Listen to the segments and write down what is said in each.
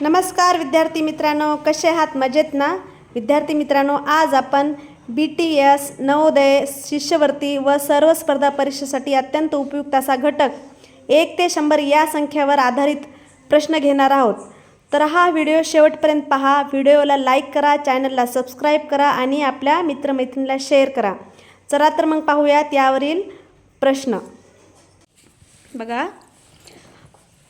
नमस्कार विद्यार्थी मित्रांनो कसे आहात? मजेत ना? विद्यार्थी मित्रांनो आज आपण बी टी एस नवोदय शिष्यवृत्ती व सर्व स्पर्धा परीक्षेसाठी अत्यंत उपयुक्त असा घटक एक ते शंभर या संख्येवर आधारित प्रश्न घेणार आहोत. तर हा व्हिडिओ शेवटपर्यंत पहा. व्हिडिओला लाईक करा चॅनलला सबस्क्राईब करा आणि आपल्या मित्रमैत्रिणीला शेअर करा. चला तर मग पाहूयात यावरील प्रश्न. बघा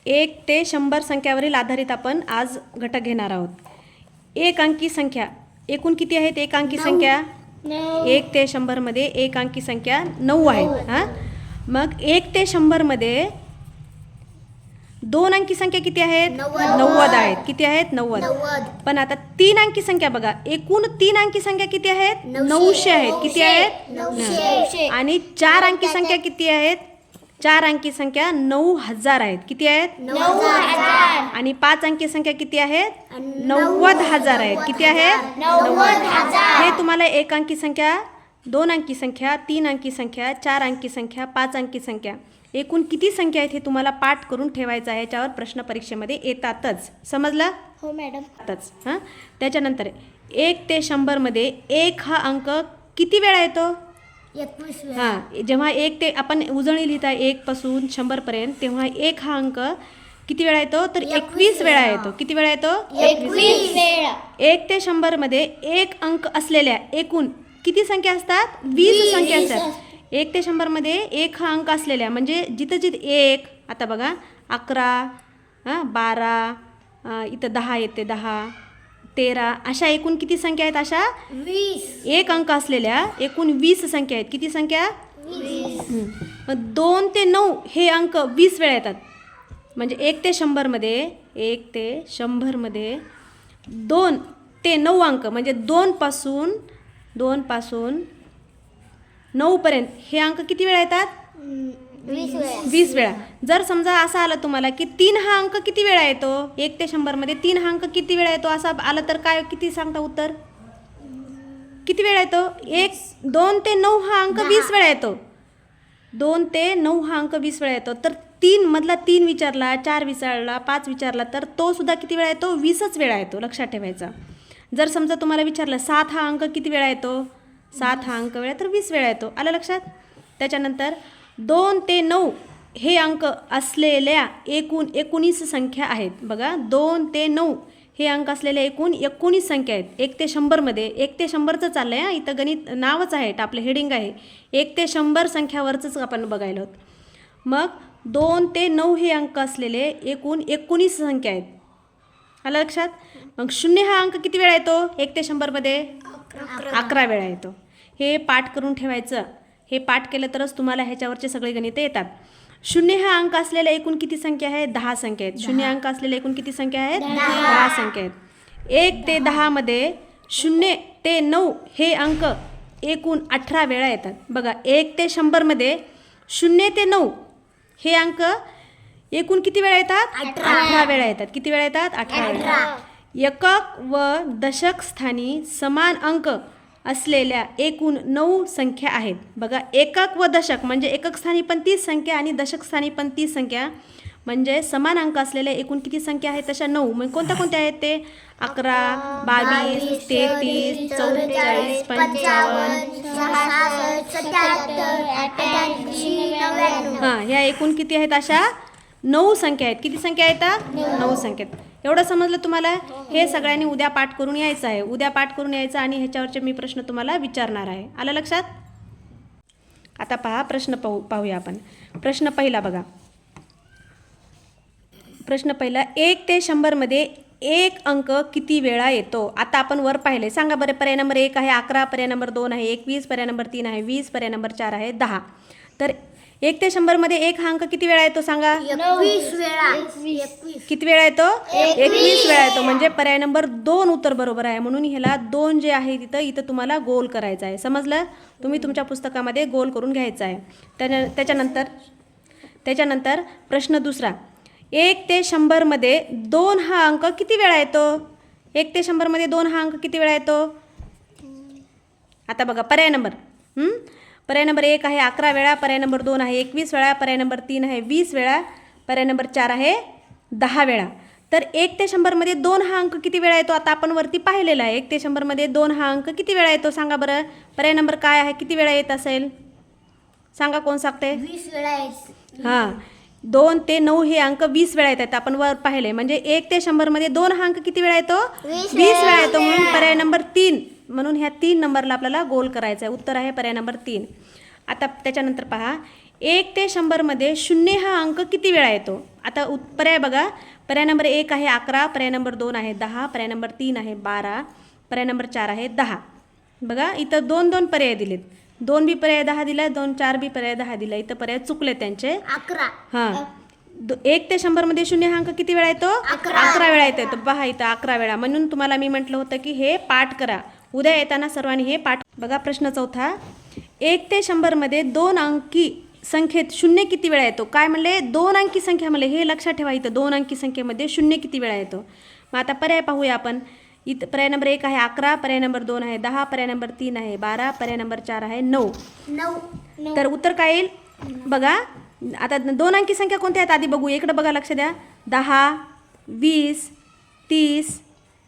एक ते शंभर संख्यावरील आधारित आपण आज घटक घेणार आहोत. एक अंकी संख्या. एकूण किती आहेत? एक अंकी संख्या? एक ते शंभरमध्ये एक अंकी संख्या नऊ आहेत हां? मग एक ते शंभरमध्ये दोन अंकी संख्या किती आहेत? नव्वद. आहेत. किती आहेत? नव्वद. पण आता तीन अंकी संख्या बघा. एकूण तीन अंकी संख्या किती आहेत? नऊशे. आहेत. किती आहेत. आणि चार अंकी संख्या किती आहेत? चार अंकी संख्या नऊ हजार आहेत. किती आहेत? आणि पाच अंकी संख्या किती आहेत? नव्वद हजार आहेत. किती आहेत? नव्वद हे तुम्हाला एक अंकी संख्या दोन अंकी संख्या तीन अंकी संख्या चार अंकी संख्या पाच अंकी संख्या. एकूण किती संख्या आहेत हे तुम्हाला पाठ करून ठेवायचं आहे. याच्यावर प्रश्न परीक्षेमध्ये येतातच. समजलं? हो मॅडम. येतातच. हां? त्याच्यानंतर एक ते शंभरमध्ये एक हा अंक किती वेळा येतो? हां जेव्हा एक ते आपण उजळणी लिहिता एक पासून शंभरपर्यंत तेव्हा एक हा अंक किती वेळा येतो? तर एकवीस वेळा येतो. किती वेळा येतो? एकवीस एक ते शंभरमध्ये एक अंक असलेल्या एकूण किती संख्या असतात? वीस संख्या असतात. एक ते शंभरमध्ये एक हा अंक असलेल्या म्हणजे जिथं जिथं एक आता बघा अकरा हां बारा इथं दहा येते दहा. तेरा. अशा एकूण किती संख्या आहेत अशा? वीस. एक अंक असलेल्या एकूण वीस संख्या आहेत. किती संख्या. मग दोन ते नऊ हे अंक वीस वेळा येतात. म्हणजे एक ते शंभरमध्ये एक ते शंभरमध्ये दोन ते नऊ अंक. म्हणजे दोनपासून दोनपासून नऊपर्यंत हे अंक किती वेळा येतात? वीस वेळा. वीस वेळा. जर समजा असं आलं तुम्हाला की तीन हा अंक किती वेळा येतो? एक ते शंभरमध्ये तीन हा अंक किती वेळा येतो? असा आला तर काय? किती सांगता उत्तर? किती वेळा येतो? एक दोन ते नऊ हा अंक वीस वेळा येतो. दोन ते नऊ हा अंक वीस वेळा येतो. तर तीन मधला तीन विचारला चार विचारला पाच विचारला तर तो सुद्धा किती वेळा येतो? वीसच वेळा येतो लक्षात ठेवायचा. जर समजा तुम्हाला विचारलं सात हा अंक किती वेळा येतो? सात हा अंक वेळा तर वीस वेळा येतो. आलं लक्षात? त्याच्यानंतर दोन ते नऊ हे अंक असलेल्या एकूण एकोणीस संख्या आहेत. बघा दोन ते नऊ हे अंक असलेल्या एकूण एकोणीस संख्या आहेत. एक ते शंभरमध्ये एक ते शंभरचं चाललं आहे हां. इथं गणित नावच आहे आपलं हेडिंग आहे. एक ते शंभर संख्यावरचंच आपण बघायला आहोत मग दोन ते नऊ हे अंक असलेले एकूण एकोणीस संख्या आहेत. आलं लक्षात? मग शून्य हा अंक किती वेळा येतो? एक ते शंभरमध्ये अकरा वेळा येतो. हे पाठ करून ठेवायचं. हे पाठ केलं तरच तुम्हाला ह्याच्यावरचे सगळे गणितं येतात. शून्य हा अंक असलेल्या एकूण किती संख्या आहे दहा संख्या आहेत. शून्य अंक असलेल्या एकूण किती संख्या आहेत? दहा. संख्या आहेत. एक ते दहामध्ये शून्य ते नऊ हे अंक एकूण अठरा वेळा येतात. बघा एक ते शंभरमध्ये शून्य ते नऊ हे अंक एकूण किती वेळा येतात? अठरा. वेळा येतात. किती वेळा येतात? अठरा वेळा. एकक व दशक स्थानी समान अंक असलेल्या एकूण नऊ संख्या आहेत. बघा एकक व दशक म्हणजे एकक स्थानी पण तीस संख्या आणि दशक स्थानी पण तीस संख्या म्हणजे समान अंक असलेल्या एकूण किती संख्या आहेत? तशा नऊ. मग कोणत्या कोणत्या आहेत ते? अकरा बावीस तेहतीस चौवेचाळीस पंचावन्न हां ह्या एकूण किती आहेत अशा? नऊ संख्या आहेत. किती संख्या येतात नऊ संख्या आहेत. एवढं समजलं तुम्हाला? हे सगळ्यांनी उद्या पाठ करून यायचं आहे. उद्या पाठ करून यायचं आणि ह्याच्यावरचे मी प्रश्न तुम्हाला विचारणार आहे. आलं लक्षात? आता पहा प्रश्न पाहू पाहूया आपण. प्रश्न पहिला बघा. प्रश्न पहिला एक ते शंभरमध्ये एक अंक किती वेळा येतो? आता आपण वर पाहिले. सांगा बरं पर्याय नंबर एक आहे अकरा पर्याय नंबर दोन आहे एकवीस पर्याय नंबर तीन आहे वीस पर्याय नंबर चार आहे दहा. तर एक ते शंभरमध्ये एक हा अंक किती वेळा येतो सांगा? एकवीस वेळा. एकवीस. किती वेळा येतो? एकवीस वेळा येतो. म्हणजे पर्याय नंबर दोन उत्तर बरोबर आहे. म्हणून ह्याला दोन जे आहे तिथं इथं तुम्हाला गोल करायचं आहे. समजलं? तुम्ही तुमच्या पुस्तकामध्ये गोल करून घ्यायचं आहे. त्याच्या त्याच्यानंतर त्याच्यानंतर प्रश्न दुसरा. एक ते शंभरमध्ये दोन हा अंक किती वेळा येतो? एक ते शंभरमध्ये दोन हा अंक किती वेळा येतो? आता बघा पर्याय नंबर. हं? पर्याय नंबर एक आहे अकरा वेळा पर्याय नंबर दोन आहे एकवीस वेळा पर्याय नंबर तीन आहे वीस वेळा पर्याय नंबर चार आहे दहा वेळा. तर एक ते शंभरमध्ये दोन हा अंक किती वेळा येतो? आता आपण वरती पाहिलेला आहे. एक ते शंभरमध्ये दोन हा अंक किती वेळा येतो? सांगा बरं. पर्याय नंबर काय आहे? किती वेळा येत असेल? सांगा कोण सांगते वीस वेळा हां. दोन ते नऊ हे अंक वीस वेळा येतात आपण वर पाहिले. म्हणजे एक ते शंभरमध्ये दोन हा अंक किती वेळा येतो? वीस वेळा येतो म्हणून पर्याय नंबर तीन. म्हणून ह्या तीन नंबरला आपल्याला गोल करायचा आहे. उत्तर आहे पर्याय नंबर तीन. आता त्याच्यानंतर पहा. एक ते शंभरमध्ये शून्य हा अंक किती वेळा येतो? आता उत पर्याय बघा. पर्याय नंबर एक आहे अकरा पर्याय नंबर दोन आहे दहा पर्याय नंबर तीन आहे बारा पर्याय नंबर चार आहे दहा. बघा इथं दोन दोन पर्याय दिलेत. दोन बी पर्याय दहा दिला दोन चार बी पर्याय दहा दिला इथं पर्याय चुकले त्यांचे. अकरा. हां. दो- एक ते शंभरमध्ये शून्य हा अंक किती वेळा येतो? अकरा. वेळा येतो. पहा इथं अकरा वेळा. म्हणून तुम्हाला मी म्हटलं होतं की हे पाठ करा. उद्या येताना सर्वांनी हे पाठ बघा प्रश्न चौथा. एक ते शंभरमध्ये दोन अंकी संख्येत शून्य किती वेळा येतो? काय म्हणले? दोन अंकी संख्या म्हणले. हे लक्षात ठेवा इथं. दोन अंकी संख्येमध्ये शून्य किती वेळा येतो? मग आता पर्याय पाहूया आपण. इथं पर्याय नंबर एक आहे अकरा पर्याय नंबर दोन आहे दहा पर्याय नंबर तीन आहे बारा पर्याय नंबर चार आहे नऊ. नऊ. तर उत्तर काय येईल? बघा. आता दोन अंकी संख्या कोणत्या आहेत? आधी बघू. इकडं बघा लक्ष द्या. दहा वीस तीस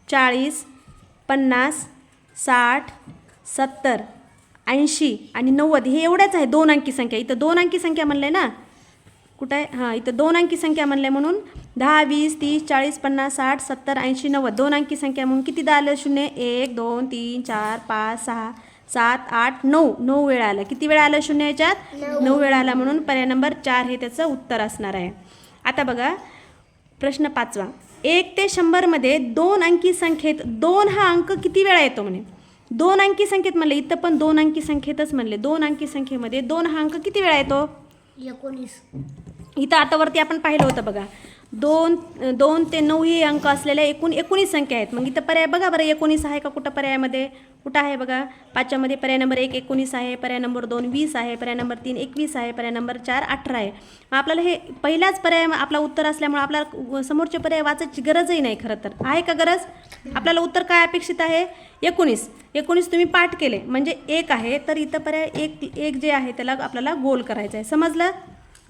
चाळीस पन्नास साठ सत्तर ऐंशी आणि नव्वद हे एवढ्याच आहे दोन अंकी संख्या. इथं दोन अंकी संख्या म्हणले ना? कुठं? आहे हां इथं दोन अंकी संख्या म्हणले म्हणून. दहा वीस तीस चाळीस पन्नास साठ सत्तर ऐंशी नव्वद. दोन अंकी संख्या म्हणून किती आलं? शून्य एक दोन तीन चार पाच सहा सात आठ नऊ. नऊ वेळा आलं. किती वेळा आलं शून्य याच्यात? नऊ वेळा आला म्हणून पर्याय नंबर चार हे त्याचं उत्तर असणार आहे. आता बघा प्रश्न पाचवा. एक ते शंभरमध्ये दोन अंकी संख्येत दोन हा अंक किती वेळा येतो म्हणे? दोन अंकी संख्येत म्हणले इथं पण दोन अंकी संख्येतच म्हणले. दोन अंकी संख्येमध्ये दोन हा अंक किती वेळा येतो? एकोणीस. इथं आता वरती आपण पाहिलं होतं बघा. दोन दोन ते नऊ हे अंक असलेल्या एकूण एकोणीस संख्या आहेत. मग इथं पर्याय बघा बरं एकोणीस आहे का कुठं पर्यायामध्ये? कुठं आहे बघा? पाचच्यामध्ये पर्याय नंबर एक एकोणीस आहे पर्याय नंबर दोन वीस आहे पर्याय नंबर तीन एकवीस आहे पर्याय नंबर चार अठरा आहे. मग आपल्याला हे पहिलाच पर्याय आपला उत्तर असल्यामुळे आपल्याला समोरचे पर्याय वाचायची गरजही नाही खरं तर. आहे का गरज? आपल्याला उत्तर काय अपेक्षित आहे? एकोणीस. एकोणीस तुम्ही पाठ केले म्हणजे एक आहे तर इथं पर्याय एक एक जे आहे त्याला आपल्याला गोल करायचं आहे समजलं?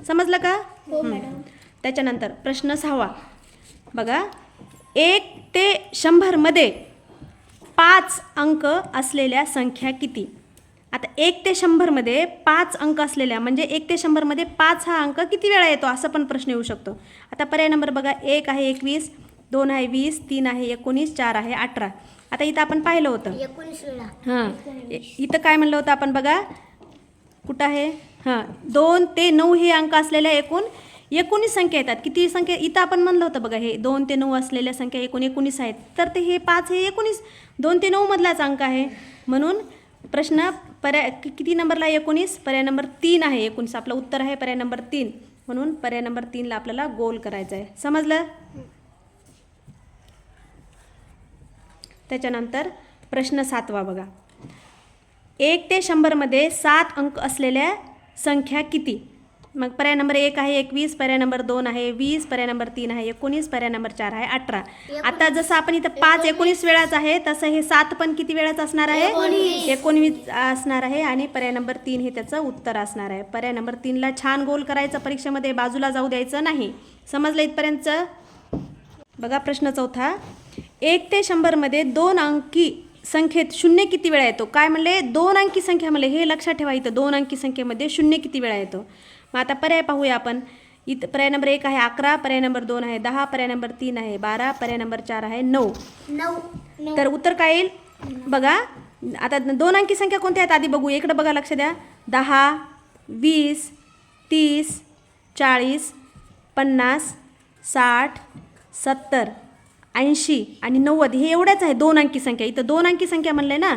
समजलं का? हो, हं. त्याच्यानंतर प्रश्न सहावा. बघा एक ते शंभरमध्ये पाच अंक असलेल्या संख्या किती? आता एक ते शंभरमध्ये पाच अंक असलेल्या म्हणजे एक ते शंभरमध्ये पाच हा अंक किती वेळा येतो? असं पण प्रश्न येऊ शकतो. आता पर्याय नंबर बघा एक आहे एकवीस दोन आहे वीस तीन आहे एकोणीस चार आहे अठरा. आता इथं आपण पाहिलं होतं. हां इथं काय म्हणलं होतं आपण बघा? कुठं आहे? हां दोन ते नऊ हे अंक असलेल्या एकूण एकोणीस संख्या येतात. किती संख्या? इथं आपण म्हणलं होतं बघा हे दोन ते नऊ असलेल्या संख्या एकूण एकोणीस आहेत. तर ते हे पाच हे एकोणीस दोन ते नऊमधलाच अंक आहे. म्हणून प्रश्न पर्याय किती नंबरला एकोणीस? पर्याय नंबर तीन आहे एकोणीस. आपलं उत्तर आहे पर्याय नंबर तीन. म्हणून पर्याय नंबर तीनला आपल्याला गोल करायचं आहे. समजलं? त्याच्यानंतर प्रश्न सातवा बघा. एक ते शंभरमध्ये सात अंक असलेल्या संख्या किती? मग पर्याय नंबर एक आहे एकवीस पर्याय नंबर दोन आहे वीस पर्याय नंबर तीन आहे एकोणीस पर्याय नंबर चार आहे अठरा. आता जसं आपण इथं पाच एकोणीस. वेळाच आहे तसं हे सात पण किती वेळाच असणार आहे? एकोणवीस असणार आहे आणि पर्याय नंबर तीन हे त्याचं उत्तर असणार आहे. पर्याय नंबर तीनला छान गोल करायचं परीक्षेमध्ये बाजूला जाऊ द्यायचं नाही. समजलं इथपर्यंतचं? बघा प्रश्न चौथा. एक ते शंभरमध्ये दोन अंकी संख्येत शून्य किती वेळा येतो? काय म्हणले? दोन अंकी संख्या म्हणले. हे लक्षात ठेवा इथं. दोन अंकी संख्येमध्ये शून्य किती वेळा येतो? मग आता पर्याय पाहूया आपण. इथं पर्याय नंबर एक आहे अकरा पर्याय नंबर दोन आहे दहा पर्याय नंबर तीन आहे बारा पर्याय नंबर चार आहे नऊ. नऊ. तर उत्तर काय येईल? बघा आता दोन अंकी संख्या कोणत्या आहेत आधी बघू. इकडं बघा लक्ष द्या. दहा वीस तीस चाळीस पन्नास साठ सत्तर ऐंशी आणि नव्वद. हे एवढ्याच आहे दोन अंकी संख्या. इथं दोन अंकी संख्या म्हणले ना?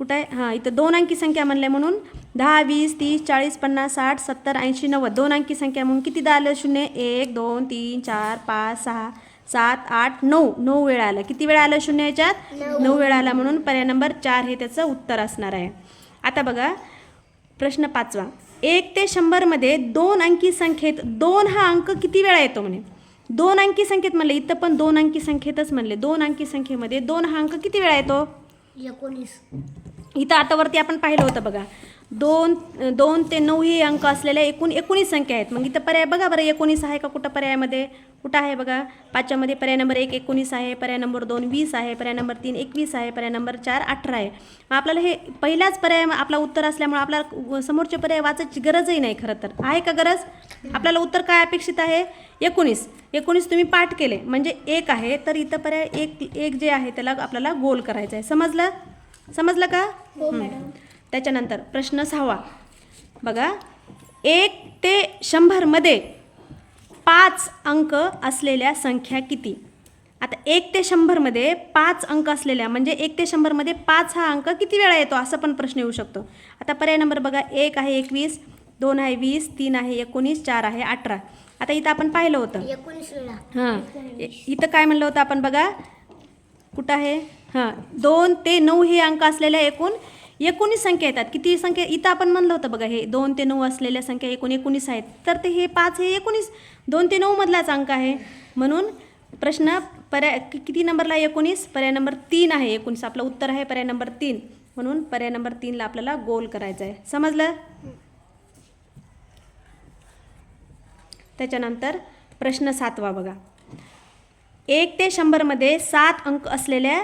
कुठं? आहे हां इथं दोन अंकी संख्या म्हणले म्हणून. दहा वीस तीस चाळीस पन्नास साठ सत्तर ऐंशी नव्वद. दोन अंकी संख्या म्हणून किती आलं? शून्य एक दोन तीन चार पाच सहा सात आठ नऊ. नऊ वेळा आलं. किती वेळा आलं शून्य याच्यात? नऊ. वेळा आला म्हणून पर्याय नंबर चार हे त्याचं उत्तर असणार आहे. आता बघा प्रश्न पाचवा. एक ते शंभरमध्ये दोन अंकी संख्येत दोन हा अंक किती वेळा येतो म्हणे? दोन अंकी संख्येत म्हणले इथं पण दोन अंकी संख्येतच म्हणले. दोन अंकी संख्येमध्ये दोन हा अंक किती वेळा येतो? एकोणीस. इथं आता वरती आपण पाहिलं होतं बघा. दोन दोन ते नऊ हे अंक असलेल्या एकूण एकोणीस संख्या आहेत. मग इथं पर्याय बघा बरं एकोणीस आहे का कुठं पर्यायामध्ये? कुठं आहे बघा? पाचच्यामध्ये पर्याय नंबर एक एकोणीस आहे पर्याय नंबर दोन वीस आहे पर्याय नंबर तीन एकवीस आहे पर्याय नंबर चार अठरा आहे. मग आपल्याला हे पहिलाच पर्याय आपला उत्तर असल्यामुळे आपल्याला समोरचे पर्याय वाचायची गरजही नाही खरं तर. आहे का गरज? आपल्याला उत्तर काय अपेक्षित आहे? एकोणीस. एकोणीस तुम्ही पाठ केले म्हणजे एक आहे तर इथं पर्याय एक एक जे आहे त्याला आपल्याला गोल करायचं आहे समजलं? समजलं का? हो मॅडम. त्याच्यानंतर प्रश्न सहावा. बघा एक ते शंभरमध्ये पाच अंक असलेल्या संख्या किती? आता एक ते शंभरमध्ये पाच अंक असलेल्या म्हणजे एक ते शंभरमध्ये पाच हा अंक किती वेळा येतो? असं पण प्रश्न येऊ शकतो. आता पर्याय नंबर बघा एक आहे एकवीस दोन आहे वीस तीन आहे एकोणीस चार आहे अठरा. आता इथं आपण पाहिलं होतं. हां इथं काय म्हणलं होतं आपण बघा? कुठं आहे? हां दोन ते नऊ हे अंक असलेल्या एकूण एकोणीस संख्या येतात. किती संख्या? इथं आपण म्हणलं होतं बघा हे दोन ते नऊ असलेल्या संख्या एकूण एकोणीस आहेत. तर ते हे पाच हे एकोणीस. दोन ते नऊमधलाच अंक आहे. म्हणून प्रश्न पर्याय किती नंबरला एकोणीस? पर्याय नंबर तीन आहे एकोणीस. आपलं उत्तर आहे पर्याय नंबर तीन. म्हणून पर्याय नंबर तीनला आपल्याला गोल करायचा आहे. समजलं? त्याच्यानंतर प्रश्न सातवा बघा. एक ते शंभरमध्ये सात अंक असलेल्या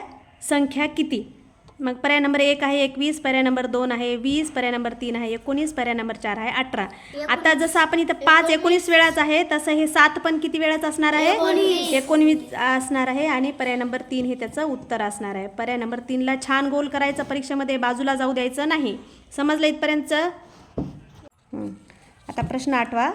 संख्या किती? मग पर्याय नंबर एक आहे एकवीस पर्याय नंबर दोन आहे वीस पर्याय नंबर तीन आहे एकोणीस पर्याय नंबर चार आहे अठरा. आता जसं आपण इथं पाच एकोणीस. वेळाच आहे तसं हे सात पण किती वेळाच असणार आहे? एकोणवीस असणार आहे आणि पर्याय नंबर तीन हे त्याचं उत्तर असणार आहे. पर्याय नंबर तीनला छान गोल करायचं परीक्षेमध्ये बाजूला जाऊ द्यायचं नाही. समजलं इथपर्यंतचं? हं. आता प्रश्न आठवा.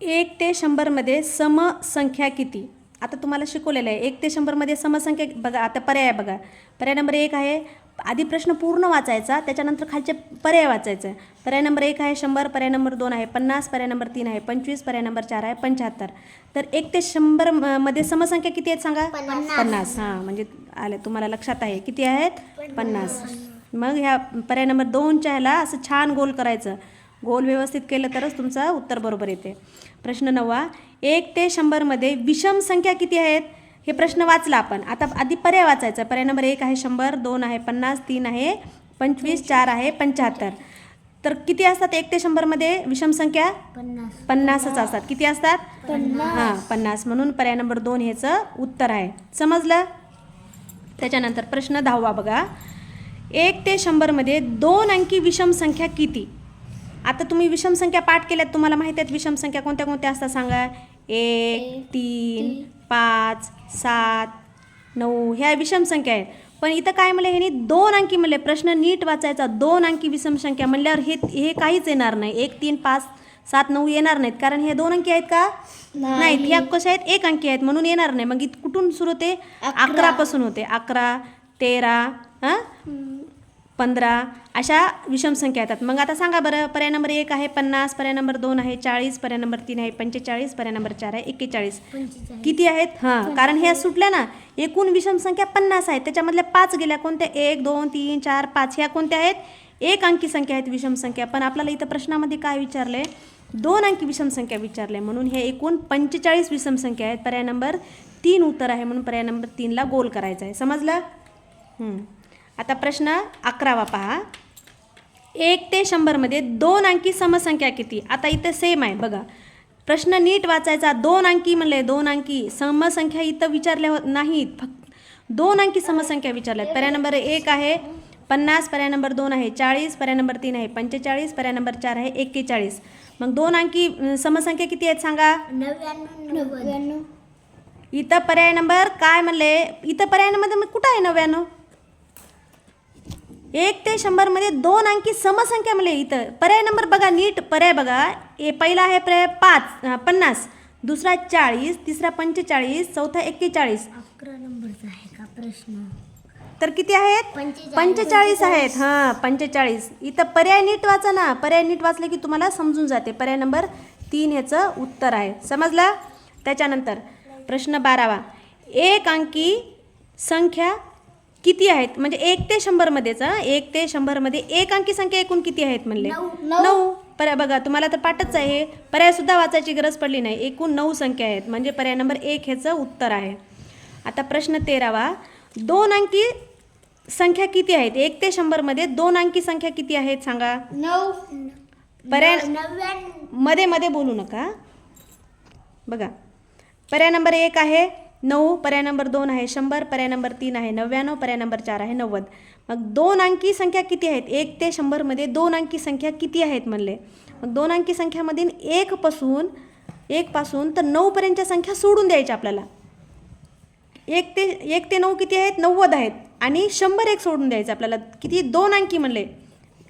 एक ते शंभरमध्ये समसंख्या किती? आता तुम्हाला शिकवलेलं आहे. एक ते शंभरमध्ये समसंख्या बघा आता पर्याय बघा. पर्याय नंबर एक आहे आधी प्रश्न पूर्ण वाचायचा त्याच्यानंतर खालचे पर्याय वाचायचं. पर्याय नंबर एक आहे शंभर पर्याय नंबर दोन आहे पन्नास पर्याय नंबर तीन आहे पंचवीस पर्याय नंबर चार आहे पंच्याहत्तर. तर एक ते शंभरमध्ये समसंख्या किती आहेत सांगा? पन्नास. पन्नास. हां म्हणजे आले तुम्हाला लक्षात आहे. किती आहेत? पन्नास. मग ह्या पर्याय नंबर दोनच्या ह्याला असं छान गोल करायचं. गोल व्यवस्थित केलं तरच तुमचं उत्तर बरोबर येते. प्रश्न नववा एक ते शंभरमध्ये विषम संख्या किती आहेत? हे प्रश्न वाचला आपण. आता आधी पर्याय वाचायचा. पर्याय नंबर एक आहे शंभर दोन आहे पन्नास तीन आहे पंचवीस चार आहे पंच्याहत्तर. तर किती असतात एक ते शंभरमध्ये विषम संख्या? पन्नास. पन्नासच असतात. किती असतात? हां पन्नास. म्हणून पर्याय नंबर दोन ह्याचं उत्तर आहे. समजलं? त्याच्यानंतर प्रश्न दहावा बघा. एक ते शंभरमध्ये दोन अंकी विषम संख्या किती? आता तुम्ही विषम संख्या पाठ केल्यात तुम्हाला माहिती आहेत विषम संख्या कोणत्या कोणत्या असतात सांगा. एक तीन पाच सात नऊ ह्या विषम संख्या आहेत. पण इथं काय म्हणले ह्यानी दोन अंकी म्हणले. प्रश्न नीट वाचायचा दोन अंकी विषम संख्या म्हणल्यावर हे हे काहीच येणार नाही. एक तीन पाच सात नऊ येणार नाहीत. कारण हे दोन अंकी आहेत का? नाहीत. ह्या कशा आहेत एक अंकी आहेत म्हणून येणार नाही. मग इथं कुठून सुरू होते? अकरापासून होते. अकरा तेरा हां? पंधरा अशा विषम संख्या येतात. मग आता सांगा बरं पर्याय नंबर एक आहे पन्नास पर्याय नंबर दोन आहे चाळीस पर्याय नंबर तीन आहे पंचेचाळीस पर्याय नंबर चार आहे एक्केचाळीस. किती आहेत? हां कारण ह्या सुटल्या ना एकूण विषम संख्या पन्नास आहेत त्याच्यामधल्या पाच गेल्या कोणत्या? एक दोन तीन चार पाच. ह्या कोणत्या आहेत? एक अंकी संख्या आहेत विषम संख्या. पण आपल्याला इथं प्रश्नामध्ये काय विचारले? दोन अंकी विषम संख्या विचारले. म्हणून हे एकूण पंचेचाळीस विषम संख्या आहेत. पर्याय नंबर तीन उत्तर आहे. म्हणून पर्याय नंबर तीनला गोल करायचा आहे. समजलं? हं. आता प्रश्न अकरावा पहा. एक ते शंभरमध्ये दोन अंकी समसंख्या किती? आता इथं सेम आहे बघा. प्रश्न नीट वाचायचा. दोन अंकी म्हणले दोन अंकी. समसंख्या इथं विचारल्या होत नाहीत. फक्त दोन अंकी समसंख्या विचारल्यात. पर्याय नंबर एक आहे पन्नास. पर्याय नंबर दोन आहे चाळीस. पर्याय नंबर तीन आहे पंचेचाळीस. पर्याय नंबर चार आहे एक्केचाळीस. मग दोन अंकी समसंख्या किती आहेत सांगा? इथं पर्याय नंबर काय म्हणले? इथं पर्याय नंबर मग कुठं आहे नव्याण्णव? एक ते शंभरमध्ये दोन अंकी समसंख्या म्हणले इथं. पर्याय नंबर बघा नीट. पर्याय बघा. ए पहिला आहे पर्याय पाच पन्नास. दुसरा चाळीस तिसरा पंचेचाळीस चौथा एक्केचाळीस. अकरा नंबरचा आहे का प्रश्न? तर किती आहेत. पंचेचाळीस आहेत. हां पंचेचाळीस. इथं पर्याय नीट वाचा ना. पर्याय नीट वाचले की तुम्हाला समजून जाते. पर्याय नंबर तीन ह्याचं उत्तर आहे. समजलं? त्याच्यानंतर प्रश्न बारावा. एक अंकी संख्या किती आहेत? म्हणजे एक ते शंभरमध्येच? एक ते शंभरमध्ये एक अंकी संख्या एकूण किती आहेत म्हणले? नऊ. पर्याय बघा तुम्हाला तर पाठच आहे. पर्यायसुद्धा वाचायची गरज पडली नाही. एकूण नऊ संख्या आहेत. म्हणजे पर्याय नंबर एक ह्याचं उत्तर आहे. आता प्रश्न तेरावा. दोन अंकी संख्या किती आहेत? एक ते शंभरमध्ये दोन अंकी संख्या किती आहेत सांगा? नऊ. पर्यायमध्ये मध्ये बोलू नका. बघा. पर्याय नंबर एक आहे नऊ पर्याय नंबर दोन आहे शंभर पर्याय नंबर तीन आहे नव्याण्णव पर्याय नंबर चार आहे नव्वद. मग दोन अंकी संख्या किती आहेत? एक ते शंभरमध्ये दोन अंकी संख्या किती आहेत म्हणले? मग दोन अंकी संख्यामधील एकपासून एकपासून तर नऊपर्यंतच्या संख्या सोडून द्यायच्या आपल्याला. एक ते एक ते नऊ किती आहेत? नव्वद आहेत. आणि शंभर एक सोडून द्यायचं आपल्याला. किती? दोन अंकी म्हणले.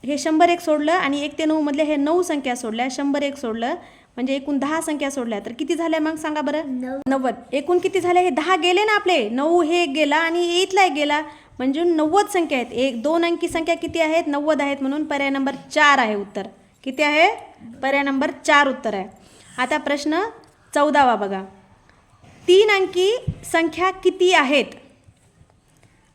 हे शंभर एक सोडलं आणि एक ते नऊमधले हे नऊ संख्या सोडल्या शंभर एक सोडलं. म्हणजे एकूण दहा संख्या सोडल्या तर किती झाल्या मग सांगा बरं. नव्वद. एकूण किती झाले? हे दहा गेले ना आपले. नऊ हे एक गेला आणि इथला एक गेला. म्हणजे नव्वद संख्या आहेत. एक दोन अंकी संख्या किती आहेत? नव्वद आहेत म्हणून पर्याय नंबर चार आहे उत्तर. किती आहे? पर्याय नंबर चार उत्तर आहे. आता प्रश्न चौदावा बघा. तीन अंकी संख्या किती आहेत?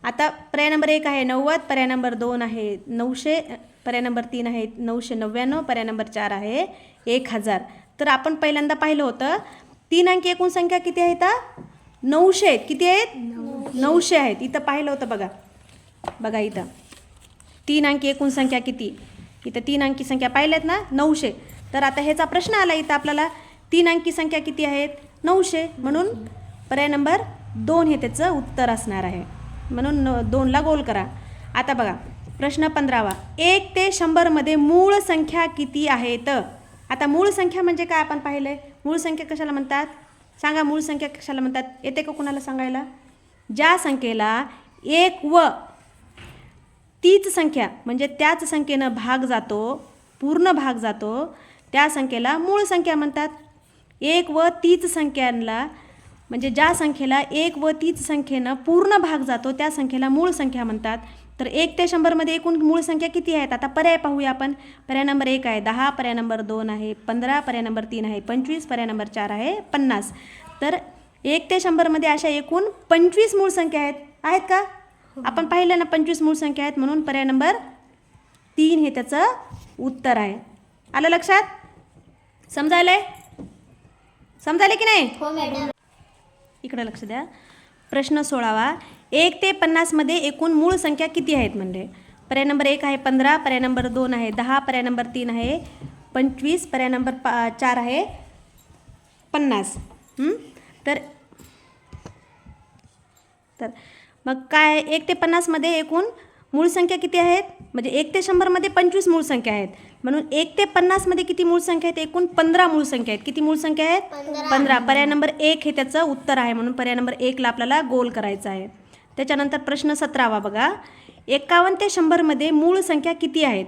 आता पर्याय नंबर एक आहे नव्वद पर्याय नंबर दोन आहे नऊशे पर्याय नंबर तीन आहे नऊशे नव्याण्णव पर्याय नंबर चार आहे एक हजार. तर आपण पहिल्यांदा पाहिलं होतं तीन अंकी एकूण संख्या किती आहेत नऊशे आहेत. किती आहेत? नऊशे आहेत. इथं पाहिलं होतं बघा. बघा इथं. तीन अंकी एकूण संख्या किती? इथं तीन अंकी संख्या पाहिल्यात ना? नऊशे. तर आता ह्याचा प्रश्न आला इथं आपल्याला. तीन अंकी संख्या किती आहेत? नऊशे. म्हणून पर्याय नंबर दोन हे त्याचं उत्तर असणार आहे. म्हणून न- दोनला गोल करा. आता बघा. प्रश्न पंधरावा. एक ते शंभरमध्ये मूळ संख्या किती आहेत? आता मूळ संख्या म्हणजे काय आपण पाहिलं मूळ संख्या कशाला म्हणतात? सांगा मूळ संख्या कशाला म्हणतात? येते का कुणाला सांगायला? ज्या संख्येला एक व तीच संख्या म्हणजे त्याच संख्येनं भाग जातो पूर्ण भाग जातो त्या संख्येला मूळ संख्या म्हणतात. एक व तीच संख्यांना म्हणजे ज्या संख्येला एक व तीच संख्येनं पूर्ण भाग जातो त्या संख्येला मूळ संख्या म्हणतात. तर एक ते शंभरमध्ये एकूण मूळ संख्या किती आहेत? आता पर्याय पाहूया आपण. पर्याय नंबर एक आहे दहा पर्याय नंबर दोन आहे पंधरा पर्याय नंबर तीन आहे पंचवीस पर्याय नंबर चार आहे पन्नास. तर एक ते शंभरमध्ये अशा एकूण पंचवीस मूळ संख्या आहेत. आहेत का? आपण पाहिलं ना पंचवीस मूळ संख्या आहेत म्हणून पर्याय नंबर तीन हे त्याचं उत्तर आहे. आलं लक्षात? समजायलंय? समजायले की नाही? हो मॅडम. इकडे लक्ष द्या. प्रश्न सोळावा. एक ते पन्नासमध्ये एकूण मूळ संख्या किती आहेत म्हणजे? पर्याय नंबर एक आहे पंधरा पर्याय नंबर दोन आहे दहा पर्याय नंबर तीन आहे पंचवीस पर्याय नंबर पा चार आहे पन्नास? तर तर मग काय एक ते पन्नासमध्ये एकूण मूळ संख्या किती आहेत? म्हणजे एक ते शंभरमध्ये पंचवीस मूळ संख्या आहेत. म्हणून एक ते पन्नासमध्ये किती मूळ संख्या आहेत? एकूण पंधरा मूळ संख्या आहेत. किती मूळ संख्या आहेत? पंधरा. पर्याय नंबर एक हे त्याचं उत्तर आहे म्हणून पर्याय नंबर एकला आपल्याला गोल करायचा आहे. त्याच्यानंतर प्रश्न सतरावा बघा. एकावन्न ते शंभरमध्ये मूळ संख्या किती आहेत?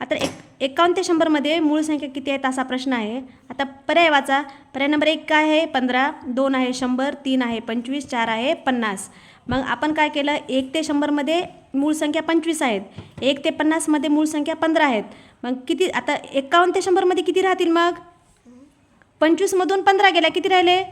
आता एक एकावन्न ते शंभरमध्ये मूळ संख्या किती आहेत असा प्रश्न आहे. आता पर्याय वाचा. पर्याय नंबर एक काय आहे? पंधरा दोन आहे शंभर तीन आहे पंचवीस चार आहे पन्नास. मग आपण काय केलं? एक ते शंभरमध्ये मूळ संख्या पंचवीस आहेत. एक ते पन्नासमध्ये मूळ संख्या पंधरा आहेत. मग किती आता एकावन्न ते शंभरमध्ये किती राहतील मग? पंचवीसमधून पंधरा गेल्या किती राहिले?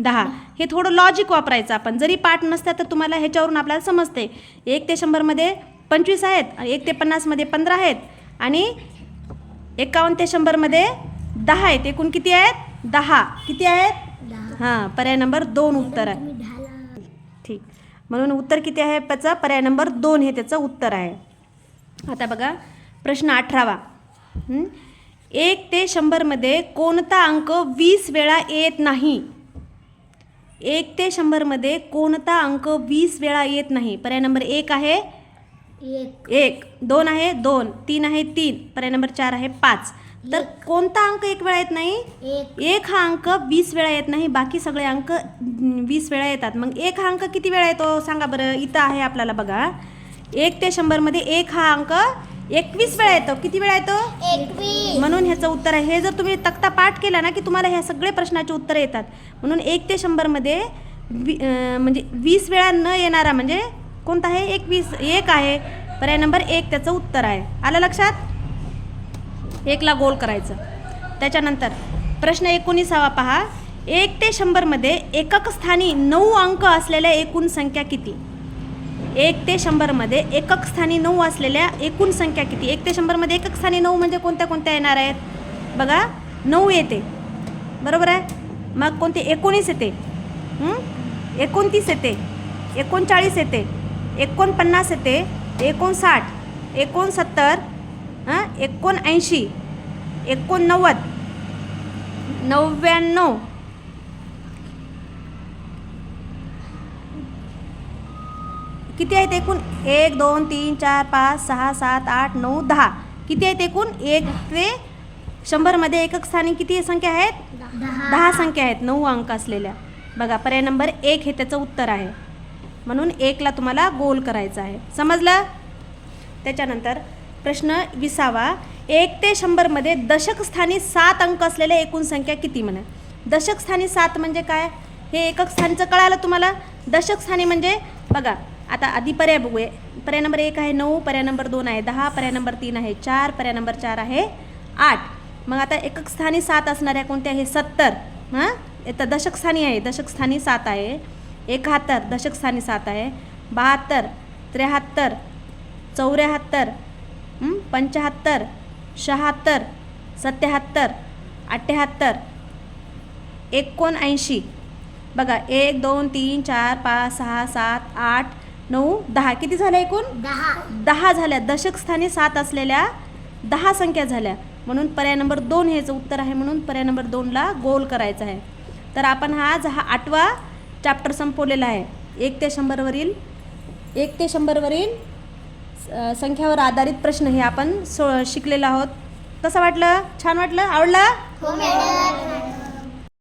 दहा. हे थोडं लॉजिक वापरायचं आपण. जरी पाठ नसता तर तुम्हाला ह्याच्यावरून आपल्याला समजते. एक ते शंभरमध्ये पंचवीस आहेत आणि एक ते पन्नासमध्ये पंधरा आहेत आणि एकावन्न ते शंभरमध्ये दहा आहेत. एकूण किती आहेत? दहा. किती आहेत? हां पर्याय नंबर दोन उत्तर आहे. ठीक. म्हणून उत्तर किती आहे त्याचं? पर्याय नंबर दोन हे त्याचं उत्तर आहे. आता बघा प्रश्न अठरावा? एक ते शंभरमध्ये कोणता अंक वीस वेळा येत नाही? एक ते शंभरमध्ये कोणता अंक वीस वेळा येत नाही? पर्याय नंबर एक आहे एक. एक. दोन आहे दोन. तीन आहे तीन. पर्याय नंबर चार आहे पाच. तर कोणता अंक एक वेळा येत नाही? एक. एक हा अंक वीस वेळा येत नाही. बाकी सगळे अंक वीस वेळा येतात. मग एक हा अंक किती वेळा येतो? सांगा बरं. इथं आहे आपल्याला बघा. एक ते शंभरमध्ये एक हा अंक एकवीस वेळा येतो. किती वेळा येतो? म्हणून ह्याचं उत्तर आहे. हे जर तुम्ही तक्ता पाठ केला ना की तुम्हाला ह्या सगळे प्रश्नाचे उत्तर येतात. म्हणून एक ते शंभरमध्ये वी म्हणजे वीस वेळा न येणारा म्हणजे कोणता आहे? एकवीस. एक आहे. पर्याय नंबर एक त्याचं उत्तर आहे. आलं लक्षात? एकला गोल करायचं. त्याच्यानंतर प्रश्न एकोणीसावा पहा. एक ते शंभरमध्ये एकक स्थानी नऊ अंक असलेल्या एकूण संख्या किती? एक ते शंभरमध्ये एकक स्थानी नऊ असलेल्या एकूण संख्या किती? एक ते शंभरमध्ये एकक स्थानी नऊ म्हणजे कोणत्या कोणत्या येणार आहेत? बघा नऊ येते. बरोबर आहे? मग कोणते? एकोणीस येते. एकोणतीस येते. एकोणचाळीस येते. एकोणपन्नास येते. एकोणसाठ. एकोणसत्तर. हां? एकोणऐंशी. एकोणनव्वद. नव्याण्णव किती आहेत एकूण? एक दोन तीन चार पाच सहा सात आठ नऊ दहा. किती आहेत एकूण? एक ते शंभरमध्ये एकक स्थानी किती संख्या आहेत? दहा संख्या आहेत. नऊ अंक असलेल्या. बघा पर्याय नंबर एक हे त्याचं उत्तर आहे. म्हणून एकला तुम्हाला गोल करायचं आहे. समजलं? त्याच्यानंतर प्रश्न विसावा. एक ते शंभरमध्ये दशक स्थानी सात अंक असलेल्या एकूण संख्या किती म्हणा? दशक स्थानी सात म्हणजे काय? हे एकक स्थानीचं कळालं तुम्हाला? दशक स्थानी म्हणजे बघा आता आधी पर्याय बघूया. पर्याय नंबर एक आहे नऊ पर्याय नंबर दोन आहे दहा पर्याय नंबर तीन आहे चार पर्याय नंबर चार आहे आठ. मग आता एकक स्थानी सात असणाऱ्या कोणत्या? आहे सत्तर. हां? तर दशकस्थानी आहे. दशकस्थानी सात आहे. एकाहत्तर. दशकस्थानी सात आहे. बहात्तर. त्र्याहत्तर. चौऱ्याहत्तर. पंच्याहत्तर शहात्तर. सत्याहत्तर. अठ्ठ्याहत्तर एकोणऐंशी. बघा एक दोन तीन चार पाच सहा सात आठ नऊ दहा. किती झाल्या एकूण? दहा. दहा झाल्या. दशक स्थानी सात असलेल्या दहा संख्या झाल्या. म्हणून पर्याय नंबर दोन हेच उत्तर आहे म्हणून पर्याय नंबर दोनला गोल करायचा आहे. तर आपण हा आज हा आठवा चॅप्टर संपवलेला आहे. एक ते शंभरवरील एक ते शंभरवरील संख्यावर आधारित प्रश्न हे आपण सो शिकलेलो आहोत. कसं वाटलं? छान वाटलं? आवडलं? हो